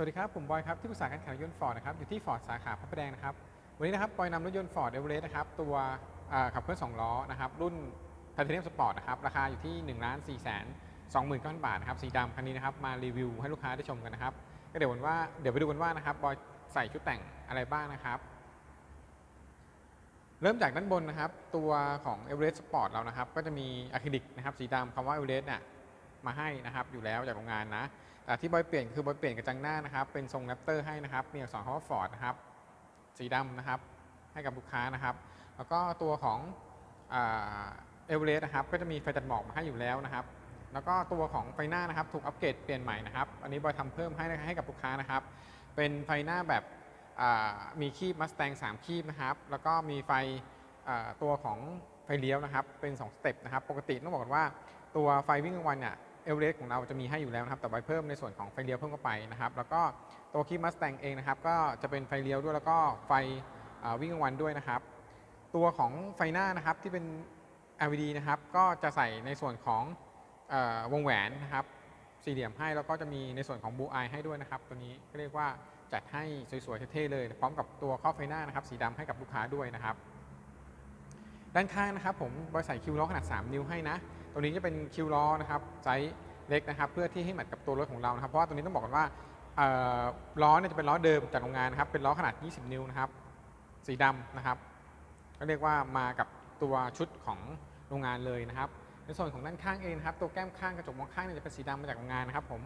สวัสดีครับ ผมบอยครับ ที่ปรึกษาการขายรถยนต์ฟอร์ดนะครับ อยู่ที่ฟอร์ดสาขาพระประแดงนะครับ วันนี้นะครับบอยนำรถยนต์ฟอร์ดเอเวอเรสต์นะครับ ตัวขับเคลื่อน2ล้อนะครับ รุ่นไทเทเนียมสปอร์ตนะครับ ราคาอยู่ที่1นึ่งล้านสี่แสนสองหมื่นก้อนบาทนะครับสีดำคันนี้นะครับ มารีวิวให้ลูกค้าได้ชมกันนะครับ ก็เดี๋ยววันว่าเดี๋ยวไปดูกันว่านะครับบอยใส่ชุดแต่งอะไรบ้างนะครับ เริ่มจากด้านบนนะครับ ตัวของ e v e r e s t Sport เรานะครับ ก็จะมีอะคริลิกนะครับ สีดำคำว่า e v e r e s t เนี่ยมาให้นะครับ อยู่แล้วจากโรงงานนะแต่ ที่บอยเปลี่ยนคือบอยเปลี่ยนกระจังหน้านะครับ เป็นทรงแรปเตอร์ให้นะครับมีอักษรคำว่า Ford นะครับ สีดำนะครับ ให้กับลูกค้านะครับ แล้วก็ตัวของเอเวอเรสต์นะครับ ก็จะมีไฟตัดหมอกมาให้อยู่แล้วนะครับ แล้วก็ตัวของไฟหน้านะครับ ถูกอัปเกรดเปลี่ยนใหม่นะครับ อันนี้บอยทำเพิ่มให้ให้กับลูกค้านะครับ เป็นไฟหน้าแบบมีคีบมัสแตง3คีบนะครับ แล้วก็มีไฟตัวของไฟเลี้ยวนะครับ เป็น 2 สเต็ปนะครับ ปกติต้องบอกก่อนว่าตัวไฟวิ่งกลางวันเนี่ย เอเวอเรสต์ของเราจะมีให้อยู่แล้วนะครับ แต่ไว้เพิ่มในส่วนของไฟเลี้ยวเพิ่มเข้าไปนะครับ แล้วก็ตัวคีมัสแตงเองนะครับ ก็จะเป็นไฟเลี้ยวด้วยแล้วก็ไฟวิ่งกลางวันด้วยนะครับ ตัวของไฟหน้านะครับที่เป็น LED นะครับ ก็จะใส่ในส่วนของอวงแหวนนะครับ สี่เหลี่ยมให้แล้วก็จะมีในส่วนของบูอายให้ด้วยนะครับ ตัวนี้ก็เรียกว่าจัดให้สวยๆเท่ๆเลย พร้อมกับตัวครอบไฟหน้านะครับ สีดำให้กับลูกค้าด้วยนะครับ ด้านข้างนะครับ ผมบริใส่คิวล้อขนาด 3 นิ้วให้นะ ตัวนี้จะเป็นคิวล้อนะครับไซส์เล็กนะครับ เพื่อที่ให้แมทกับตัวรถของเรานะครับ เพราะว่าตัวนี้ต้องบอกกันว่าล้อเนี่ยจะเป็นล้อเดิมจากโรงงานนะครับ เป็นล้อขนาด 20 นิ้วนะครับ สีดำนะครับ ก็เรียกว่ามากับตัวชุดของโรงงานเลยนะครับ ในส่วนของด้านข้างเองครับ ตัวแก้มข้างกระจกมองข้างเนี่ยจะเป็นสีดำมาจากโรงงานนะครับ ผม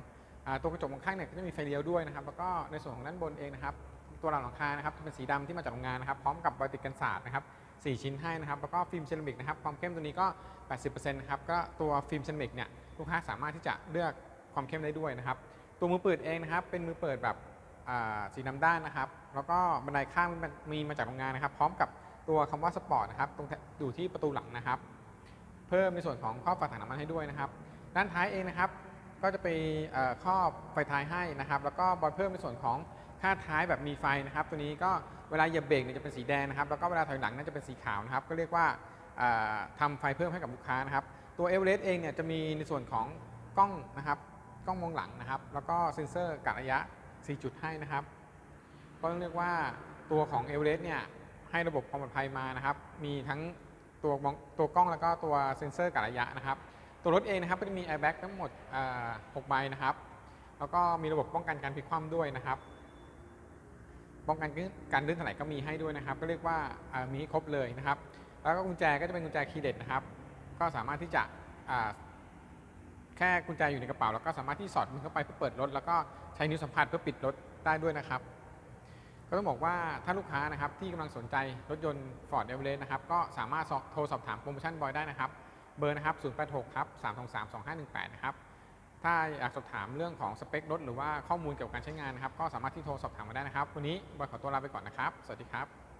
ตัวกระจกมองข้างเนี่ยก็จะมีไฟเลี้ยวด้วยนะครับ แล้วก็ในส่วนของด้านบนเองนะครับ ตัวหลังหลังคานะครับจะเป็นสีดำที่มาจากโรงงานนะครับ พร้อมกับบอติดกันศาสตร์นะครับ 4 ชิ้นให้นะครับ แล้วก็ฟิล์มเซรามิกนะครับ ความเข้มตัวนี้ก็ 80%นะครับ ก็ตัวฟิล์มเซรามิกเนี่ย ลูกค้าสามารถที่จะเลือกความเข้มได้ด้วยนะครับ ตัวมือเปิดเองนะครับ เป็นมือเปิดแบบสีดำด้านนะครับ แล้วก็บันไดข้างมันมีมาจากโรงงานนะครับ พร้อมกับตัวคำว่าสปอร์ตนะครับ ตรงอยู่ที่ประตูหลังนะครับ เพิ่มในส่วนของครอบฝาถังน้ำมันให้ด้วยนะครับ ด้านท้ายเองนะครับ ก็จะไปครอบไฟท้ายให้นะครับ แล้วก็บอยเพิ่มในส่วนของ ค่าท้ายแบบมีไฟนะครับ ตัวนี้ก็เวลาเหยียบเบรกเนี่ยจะเป็นสีแดงนะครับ แล้วก็เวลาถอยหลังน่าจะเป็นสีขาวนะครับ ก็เรียกว่าเอ่อทำไฟเพิ่มให้กับลูกค้านะครับ ตัวเอเวอเรสต์เองเนี่ยจะมีในส่วนของกล้องนะครับ กล้องมองหลังนะครับ แล้วก็เซ็นเซอร์กะระยะ 4 จุดให้นะครับ ก็ต้องเรียกว่าตัวของเอเวอเรสต์เนี่ยให้ระบบความปลอดภัยมานะครับ มีทั้งตัวตัวกล้องแล้วก็ตัวเซ็นเซอร์กะระยะนะครับ ตัวรถเองนะครับก็จะมี airbag ทั้งหมด 6 ใบนะครับ แล้วก็มีระบบป้องกันการพลิกคว่ำด้วยนะครับ ป้องกันการลื่นถลายก็มีให้ด้วยนะครับ ก็เรียกว่ามีครบเลยนะครับ แล้วก็กุญแจก็จะเป็นกุญแจคีย์เด็ดนะครับ ก็สามารถที่จะแค่กุญแจอยู่ในกระเป๋า แล้วก็สามารถที่สอดมือเข้าไปเพื่อเปิดรถ แล้วก็ใช้นิ้วสัมผัสเพื่อปิดรถได้ด้วยนะครับ ก็ต้องบอกว่าถ้าลูกค้านะครับที่กำลังสนใจรถยนต์ Ford e v e r e s t นะครับก็สามารถโทรสอบถามโปรโมชั่นบอยได้นะครับ เบอร์นะครับ086ครับ323 2518 นะครับ ถ้าอยากสอบถามเรื่องของสเปครถหรือว่าข้อมูลเกี่ยวกับการใช้งานนะครับ ก็สามารถที่โทรสอบถามมาได้นะครับ วันนี้บอยขอตัวลาไปก่อนนะครับ สวัสดีครับ